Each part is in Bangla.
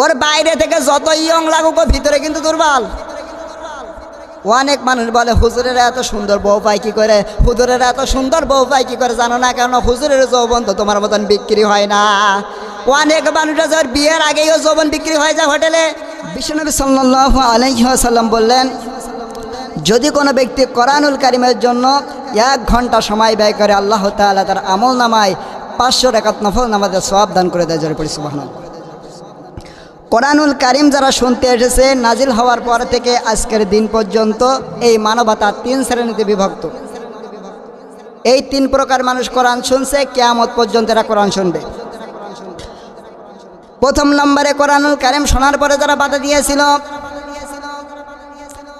ওর বাইরে থেকে যত ইয়ং লাগুক ভিতরে কিন্তু দুর্বল। অনেক মানুষ বলে, হুজুরের এত সুন্দর বউ পাই কি করে? হুজুরের এত সুন্দর বউ পাই কি করে জানো না? কেন হুজুরের যৌবন তো তোমার মতন বিক্রি হয় না। অনেক মানুষ ওর বিয়ের আগেই ও যৌবন বিক্রি হয়ে যায় হোটেলে। বিশ্বনবী সাল্লাহ আলহিহাসাল্লাম বললেন, যদি কোনো ব্যক্তি কোরআনুল কারিমের জন্য এক ঘণ্টা সময় ব্যয় করে, আল্লাহ তাআলা তার আমল নামায় পাঁচশো রেখাত নফল নামাজের সব দান করে দেয়। জোরে পড়ি, সুবহানাল্লাহ। কোরআনুল কারিম যারা শুনতে এসেছে, নাজিল হওয়ার পর থেকে আজকের দিন পর্যন্ত এই মানবতা তিন শ্রেণীতে বিভক্ত। এই তিন প্রকার মানুষ কোরআন শুনছে, কেয়ামত পর্যন্ত এরা কোরআন শুনবে। প্রথম নম্বরে কোরআনুল কারিম শোনার পরে যারা বাধা দিয়েছিল,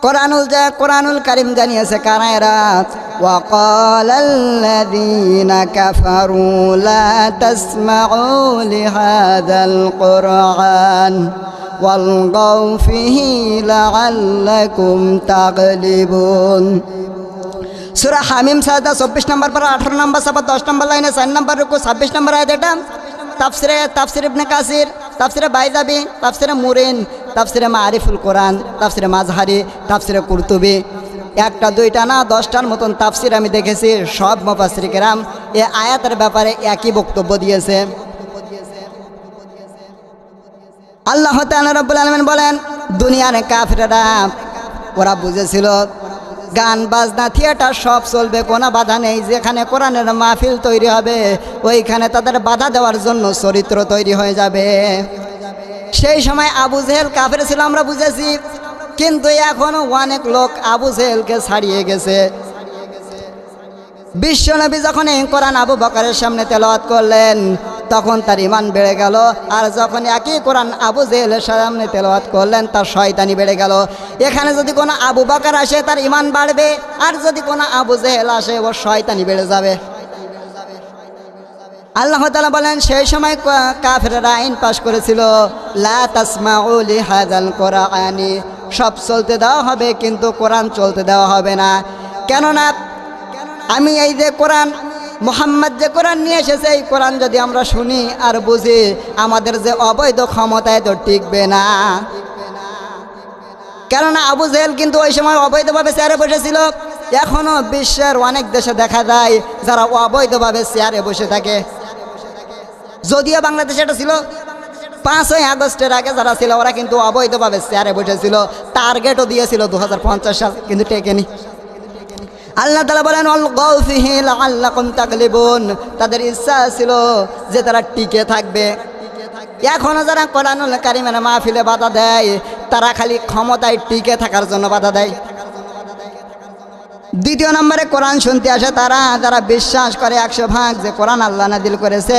কোরআনুল যা কোরআনুল কারিম জানিয়েছে কারা এরা? وقال الذين كفروا لا تسمعوا لهذا القرآن والغوا فيه لعلكم تغلبون সুরা হামিম সাদা চব্বিশ নম্বর পর আঠারো নম্বর সাবার দশ নম্বর লাইনে চার নম্বর রুকু ছাব্বিশ নম্বর আয়াত এটা তাফসিরে তাফসির ইবনে কাসির তাফসিরে বাইজাবি তাফসিরে মুরিন তাফসিরে মারিফুল কোরআন তাফসিরে মাজহারি তাফসিরে কুরতুবি একটা, দুইটা না, দশটার মতন তাফসির আমি দেখেছি, সব মুফাসসির কেরাম এ আয়াতের ব্যাপারে একই বক্তব্য দিয়েছে। আল্লাহ তাআলা আলমেন বলেন, দুনিয়ার কাফিররা, ওরা বুঝেছিল, গান, বাজনা, থিয়েটার সব চলবে, কোনো বাধা নেই, যেখানে কোরআনের মাহফিল তৈরি হবে, ওইখানে তাদের বাধা দেওয়ার জন্য চরিত্র তৈরি হয়ে যাবে। সেই সময় আবু জেহেল কাফের ছিল, আমরা বুঝেছি কিন্তু এখনও অনেক লোক আবু জেহেলকে ছাড়িয়ে গেছে। বিশ্বনবী যখন কোরআন আবু বকরের সামনে তেলাওয়াত করলেন, তখন তার ইমান বেড়ে গেল, আর যখন একই কোরআন আবু জেহেলের সামনে তেলাওয়াত করলেন, তার শয়তানি বেড়ে গেল। এখানে যদি কোনো আবু বকর আসে, তার ইমান বাড়বে, আর যদি কোনো আবু জেহেল আসে ও শয়তানি বেড়ে যাবে। আল্লাহ তালা বলেন, সেই সময় কা- কাফেররা আইন পাশ করেছিল, লা তাসমাউ লিহাদাল কোরআনি। সব চলতে দেওয়া হবে, কিন্তু কোরআন চলতে দেওয়া হবে না। কেননা আমি এই যে কোরআন, মোহাম্মদ যে কোরআন নিয়ে এসেছে, এই কোরআন যদি আমরা শুনি আর বুঝি, আমাদের যে অবৈধ ক্ষমতায় তো টিকবে না। কেননা আবু জেহেল কিন্তু ওই সময় অবৈধভাবে চেয়ারে বসেছিল। এখনও বিশ্বের অনেক দেশে দেখা যায়, যারা অবৈধভাবে চেয়ারে বসে থাকে। যদিও বাংলাদেশে এটা ছিল পাঁচই আগস্টের আগে যারা ছিল, ওরা কিন্তু অবৈধভাবে চেয়ারে বসেছিল। টার্গেটও দিয়েছিল দু হাজার পঞ্চাশ সাল, কিন্তু টেকেনি। আল্লাহ তালা বলেন, অল গৌফিহিল আল্লাহ কম তাকলিবুন তাদের ইচ্ছা ছিল যে তারা টিকে থাকবে। এখনও যারা কোরআনুল কারিমের মাহফিলে বাধা দেয়, তারা খালি ক্ষমতায় টিকে থাকার জন্য বাধা দেয়। দ্বিতীয় নম্বরে কোরআন শুনতে আসে তারা, যারা বিশ্বাস করে একশো ভাগ যে কোরআন আল্লাহ নাদিল করেছে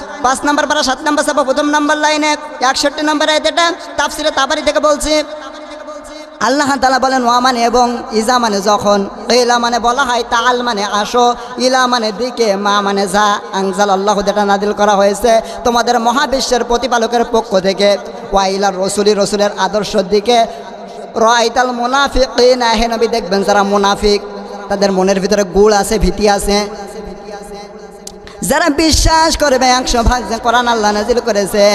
পাঁচ নম্বর পারা সাত নম্বর সাবা প্রথম নম্বর লাইনে একষট্টি নম্বর এটা তাফসিরে তাবারি থেকে বলছি। আল্লাহ তালা বলেন, ওয়া মানে এবং ইজা মানে যখন, ইলা মানে বলা হয় তাল মানে আসো, ইলা মানে দিকে, মা মানে যা আংজাল আল্লাহ যেটা নাদিল করা হয়েছে, তোমাদের মহাবিশ্বের প্রতিপালকের পক্ষ থেকে ওয়াইলার রসুলি, রসুলের আদর্শের দিকে রাইতাল মুনাফিক না হে নবী দেখবেন যারা মুনাফিক, তাদের মনের ভিতরে গুড় আছে, ভীতি আছে। যারা বিশ্বাস করবে একশো ভাগ যে কোরআন আল্লাহ নাজিল করেছে,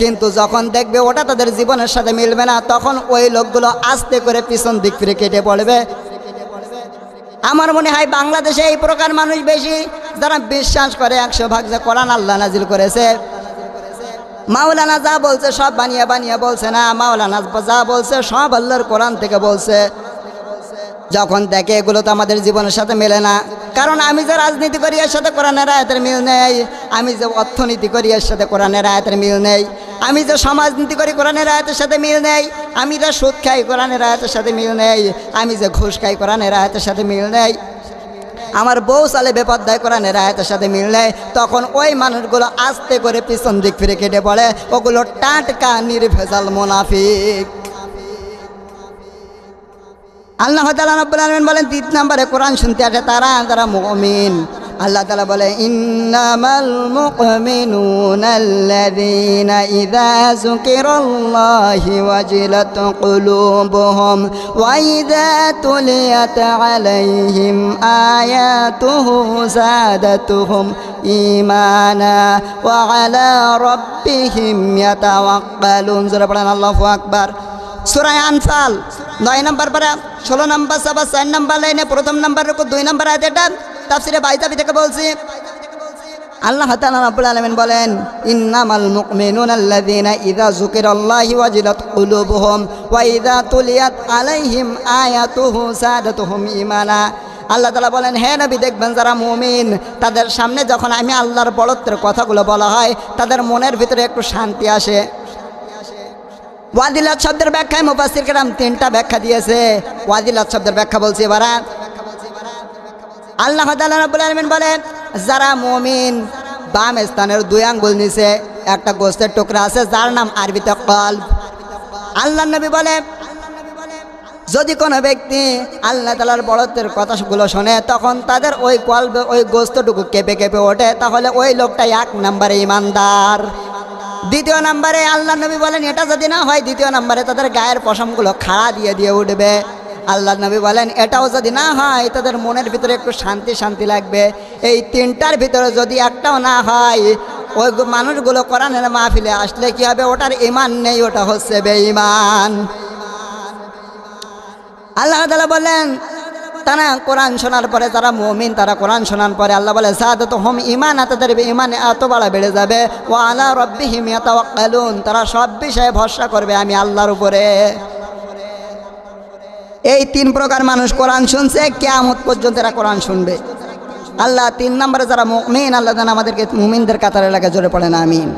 কিন্তু যখন দেখবে ওটা তাদের জীবনের সাথে মিলবে না, তখন ওই লোকগুলো আস্তে করে পিছন দিক ফিরে কেটে পড়বে। আমার মনে হয় বাংলাদেশে এই প্রকার মানুষ বেশি, যারা বিশ্বাস করে একশো ভাগ যে কোরআন আল্লাহ নাজিল করেছে। মাওলানা যা বলছে সব বানিয়ে বানিয়ে বলছে না, মাওলানা যা বলছে সব আল্লাহর কোরআন থেকে বলছে। যখন দেখে এগুলো তো আমাদের জীবনের সাথে মেলে না। কারণ আমি যে রাজনীতি করি, এর সাথে কোরআনের আয়াতের মিল নেই। আমি যে অর্থনীতি করি, এর সাথে কোরআনের আয়াতের মিল নেই। আমি যে সমাজনীতি করি, কোরআনের আয়াতের সাথে মিল নেই। আমি যে সুদ খাই, কোরআনের আয়াতের সাথে মিল নেই। আমি যে ঘুষ খাই, কোরআনের আয়াতের সাথে মিল নেই। আমার বউ সালে বেপদ্দায় কোরআনের আয়াতের সাথে মিল নেই। তখন ওই মানুষগুলো আস্তে করে পিছন দিক ফিরে কেটে পড়ে ওগুলো টাটকা, নির্ভেজাল, মোনাফিক। আল্লাহ তালা রব্বুল আলমিন বলেন, তিন নম্বরে কোরআন শুনতে আসে, তারা তারা মুমিন। আল্লাহ তালা বলে, ইন্নামাল মুমিনুন আল্লাযীনা ইযা যুকিরাল্লাহি ওয়াজিলাত কুলুবুহুম ওয়া ইযা তুলিয়াত আলাইহিম আয়াতুহু যাদাতুহুম ঈমানা ওয়া আলা রাব্বিহিম ইয়াতাওয়াক্কালুন। জোরে পড়েন আল্লাহু আকবার। সুরায় আনফাল। নয় নম্বর পারা ষোলো নম্বর সভা চার নম্বর লাইনে, প্রথম নম্বর দুই নম্বর আছে এটা তাফসিরে বাইতাবি থেকে বলছি। আল্লাহ তাআলা রাব্বুল আলামিন বলেন, ইন্নামাল মুমিনুনা আল্লাযীনা ইযা যুকিরাল্লাহু ওয়াজিলাত কুলুবুহুম ওয়া ইযা তুলিয়াত আলাইহিম আয়াতুহু যাদাতুহুম ঈমানা। আল্লাহ তালা বলেন, হে নবী, দেখবেন যারা মুমিন, তাদের সামনে যখন আমি আল্লাহর বড়ত্বের কথাগুলো বলা হয়, তাদের মনের ভিতরে একটু শান্তি আসে। ওয়াদিলাত শব্দের ব্যাখ্যায় মুফাসির কেরাম তিনটা ব্যাখ্যা দিয়েছে। ওয়াদিলাত শব্দের ব্যাখ্যা বলছি এবার। আল্লাহ রাব্বুল আলামিন বলে যারা মুমিন বাম স্থানের দুই আঙ্গুল নিচে একটা গোস্তের টুকরা আছে, যার নাম আরবিতে কলব। আল্লাহ নবী বলে যদি কোনো ব্যক্তি আল্লাহ তালার বড়ত্বের কথাগুলো শোনে, তখন তাদের ওই কল্প ওই গোস্তটুকু কেঁপে কেঁপে ওঠে, তাহলে ওই লোকটা এক নম্বরে ইমানদার। দ্বিতীয় নম্বরে আল্লাহ নবী বলেন, এটা যদি না হয় দ্বিতীয় নম্বরে তাদের গায়ের পশমগুলো খাড়া দিয়ে দিয়ে উঠবে। আল্লাহ নবী বলেন, এটাও যদি না হয় তাদের মনের ভিতরে একটু শান্তি শান্তি লাগবে। এই তিনটার ভিতরে যদি একটাও না হয়, ওই মানুষগুলো কোরআনের মাহফিলে আসলে কি হবে? ওটার ইমান নেই, ওটা হচ্ছে বেঈমান। আল্লাহ তালা বললেন তারা কোরআন শোনার পরে, যারা মুমিন, তারা কোরআন শোনার পরে আল্লাহ বলে সাদত হোম ইমান তাদের ইমান এত বাড়া বেড়ে যাবে। ও আল্লাহ রব্বি হিম ইয়াতাওয়াক্কালুন। তারা সব বিষয়ে ভরসা করবে, আমি আল্লাহর উপরে। এই তিন প্রকার মানুষ কোরআন শুনছে, কেয়ামত পর্যন্ত এরা কোরআন শুনবে। আল্লাহ তিন নম্বরে যারা মুমিন, আল্লাহ আমাদেরকে মুমিনদের কাতারে লাগে, জোরে পড়েন আমিন।